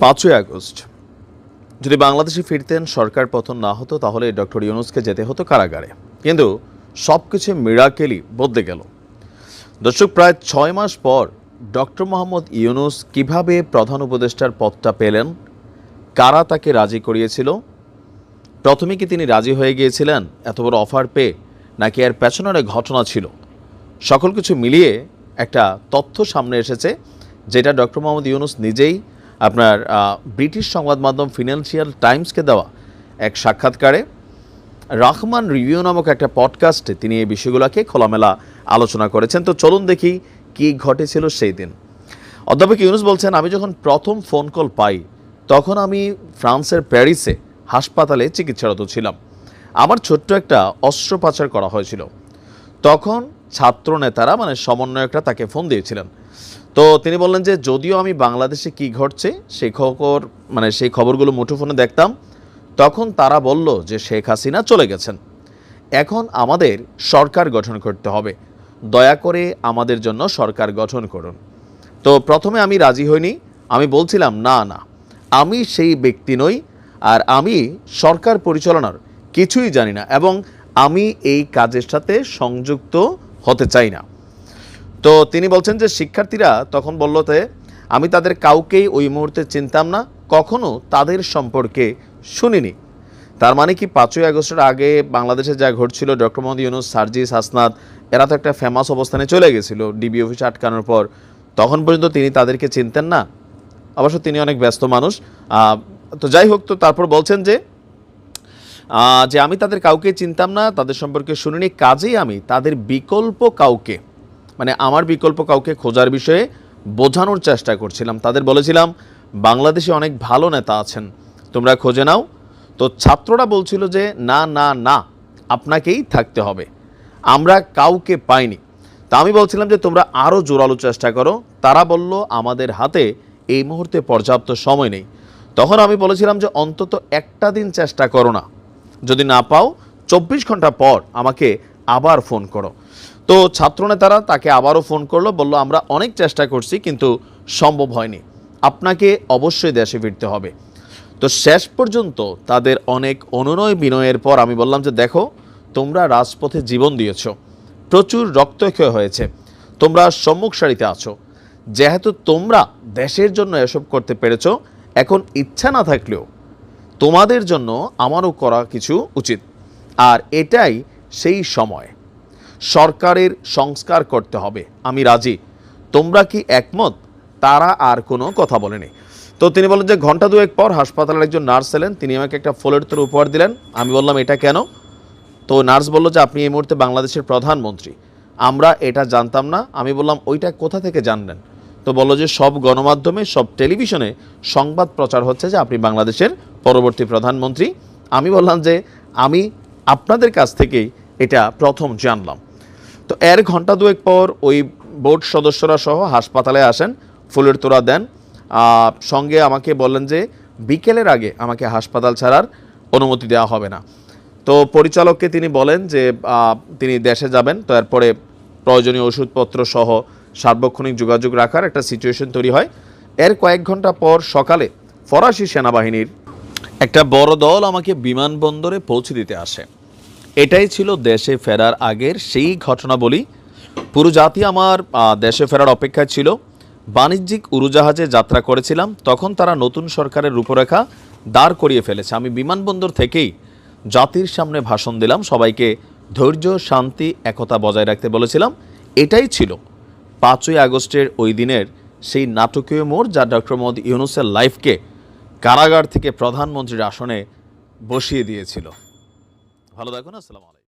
পাঁচই আগস্ট। যদি বাংলাদেশে ফিরতেন, সরকার পতন না হতো, তাহলে ডক্টর ইউনুসকে যেতে হতো কারাগারে। কিন্তু সব কিছু মিরাকেলই বদলে গেল। দর্শক, প্রায় ছয় মাস পর ডক্টর মোহাম্মদ ইউনুস কীভাবে প্রধান উপদেষ্টার পদটা পেলেন, কারা তাকে রাজি করিয়েছিল, প্রথমে কি তিনি রাজি হয়ে গিয়েছিলেন, এত বড় অফার পেয়ে, নাকি এর পেছনের ঘটনা ছিল? সকল কিছু মিলিয়ে একটা তথ্য সামনে এসেছে, যেটা ডক্টর মোহাম্মদ ইউনুস নিজেই আপনার ব্রিটিশ সংবাদ মাধ্যম ফিনান্সিয়াল টাইমসকে দেওয়া এক সাক্ষাৎকারে রাহমান রিভিউ নামক একটা পডকাস্টে তিনি এই বিষয়গুলোকে খোলামেলা আলোচনা করেছেন। তো চলুন দেখি কি ঘটেছিল সেই দিন। অধ্যাপক ইউনুস বলছেন, আমি যখন প্রথম ফোন কল পাই, তখন আমি ফ্রান্সের প্যারিসে হাসপাতালে চিকিৎসারত ছিলাম। আমার ছোট্ট একটা অস্ত্রোপচার করা হয়েছিল। তখন ছাত্র নেতারা মানে সমন্বয়করা তাকে ফোন দিয়েছিলেন। তো তিনি বললেন যে, যদিও আমি বাংলাদেশে কি ঘটছে সেই খবর মানে সেই খবরগুলো মুঠোফোনে দেখতাম, তখন তারা বলল যে, শেখ হাসিনা চলে গেছেন। এখন আমাদের সরকার গঠন করতে হবে। দয়া করে আমাদের জন্য সরকার গঠন করুন। তো প্রথমে আমি রাজি হইনি। আমি বলছিলাম, না না, আমি সেই ব্যক্তি নই, আর আমি সরকার পরিচালনার কিছুই জানি না, এবং আমি এই কাজের সাথে সংযুক্ত হতে চাই না। তো তিনি বলছেন যে শিক্ষার্থীরা তখন বলল যে, আমি তাদের কাউকেই ওই মুহূর্তে চিনতাম না, কখনো তাদের সম্পর্কে শুনিনি। তার মানে কি পাঁচই আগস্টের আগে বাংলাদেশে যা ঘটছিল, ডক্টর মোহাম্মদ ইউনুস, সার্জিস, হাসনাত, এরা তো একটা ফেমাস অবস্থানে চলে গেছিল ডিবি অফিসে আটকানোর পর। তখন পর্যন্ত তিনি তাদেরকে চিনতেন না। অবশ্য তিনি অনেক ব্যস্ত মানুষ। তো যাই হোক, তো তারপর বলছেন যে যে আমি তাদের কাউকে চিনতাম না, তাদের সম্পর্কে শুনিনি, কাজেই আমি তাদের বিকল্প কাউকে মানে আমার বিকল্প কাউকে খোঁজার বিষয়ে বোঝানোর চেষ্টা করছিলাম। তাদের বলেছিলাম, বাংলাদেশে অনেক ভালো নেতা আছেন, তোমরা খোঁজে নাও। তো ছাত্ররা বলছিল যে, না না না, আপনাকেই থাকতে হবে, আমরা কাউকে পাইনি। তা আমি বলছিলাম যে, তোমরা আরও জোরালো চেষ্টা করো। তারা বলল, আমাদের হাতে এই মুহূর্তে পর্যাপ্ত সময় নেই। তখন আমি বলেছিলাম যে, অন্তত একটা দিন চেষ্টা করো না। যদি না পাও, চব্বিশ ঘণ্টা পর আমাকে আবার ফোন করো। তো ছাত্রনেতারা তাকে আবারও ফোন করল, বলল, আমরা অনেক চেষ্টা করছি, কিন্তু সম্ভব হয়নি। আপনাকে অবশ্যই দেশে ফিরতে হবে। তো শেষ পর্যন্ত তাদের অনেক অনুনয় বিনয়ের পর আমি বললাম যে, দেখো, তোমরা রাজপথে জীবন দিয়েছ। প্রচুর রক্তক্ষয় হয়েছে। তোমরা সম্মুখ সারিতে আছো। যেহেতু তোমরা দেশের জন্য এসব করতে পেরেছ, এখন ইচ্ছা না থাকলেও তোমাদের জন্য আমারও করা কিছু উচিত। আর এটাই সেই সময়। সরকারের সংস্কার করতে হবে। আমি রাজি। তোমরা কি একমত? তারা আর কোনো কথা বলেনি। তো তিনি বলেন যে ঘণ্টা দুয়েক পর হাসপাতালের একজন নার্স এলেন। তিনি আমাকে একটা ফুলের তোর উপহার দিলেন। আমি বললাম, এটা কেন? তো নার্স বলল যে, আপনি এই মুহূর্তে বাংলাদেশের প্রধানমন্ত্রী। আমরা এটা জানতাম না। আমি বললাম, ওইটা কোথা থেকে জানলেন? তো বলল যে সব গণমাধ্যমে, সব টেলিভিশনে সংবাদ প্রচার হচ্ছে যে আপনি বাংলাদেশের পরবর্তী প্রধানমন্ত্রী। আমি বললাম যে আমি আপনাদের কাছ থেকেই এটা প্রথম জানলাম। তো এর ঘণ্টা দুয়েক পর ওই বোর্ড সদস্যরা সহ হাসপাতালে আসেন, ফুলের তোড়া দেন। সঙ্গে আমাকে বললেন যে বিকেলের আগে আমাকে হাসপাতাল ছাড়ার অনুমতি দেওয়া হবে না। তো পরিচালককে তিনি বলেন যে তিনি দেশে যাবেন, তো এরপরে প্রয়োজনীয় ওষুধপত্র সহ সার্বক্ষণিক যোগাযোগ রাখার একটা সিচুয়েশন তৈরি হয়। এর কয়েক ঘণ্টা পর সকালে ফরাসি সেনাবাহিনীর একটা বড় দল আমাকে বিমানবন্দরে পৌঁছে দিতে আসে। এটাই ছিল দেশে ফেরার আগের সেই ঘটনা বলি পুরো জাতি আমার দেশে ফেরার অপেক্ষায় ছিল। বাণিজ্যিক উড়োজাহাজে যাত্রা করেছিলাম। তখন তারা নতুন সরকারের রূপরেখা দাঁড় করিয়ে ফেলেছে। আমি বিমানবন্দর থেকেই জাতির সামনে ভাষণ দিলাম। সবাইকে ধৈর্য, শান্তি, একতা বজায় রাখতে বলেছিলাম। এটাই ছিল পাঁচই আগস্টের ওই দিনের সেই নাটকীয় মোড় যা ডক্টর মোহাম্মদ ইউনুসের লাইফকে কারাগার থেকে প্রধানমন্ত্রীর আসনে বসিয়ে দিয়েছিল। ভালো থাকুন, আসসালামু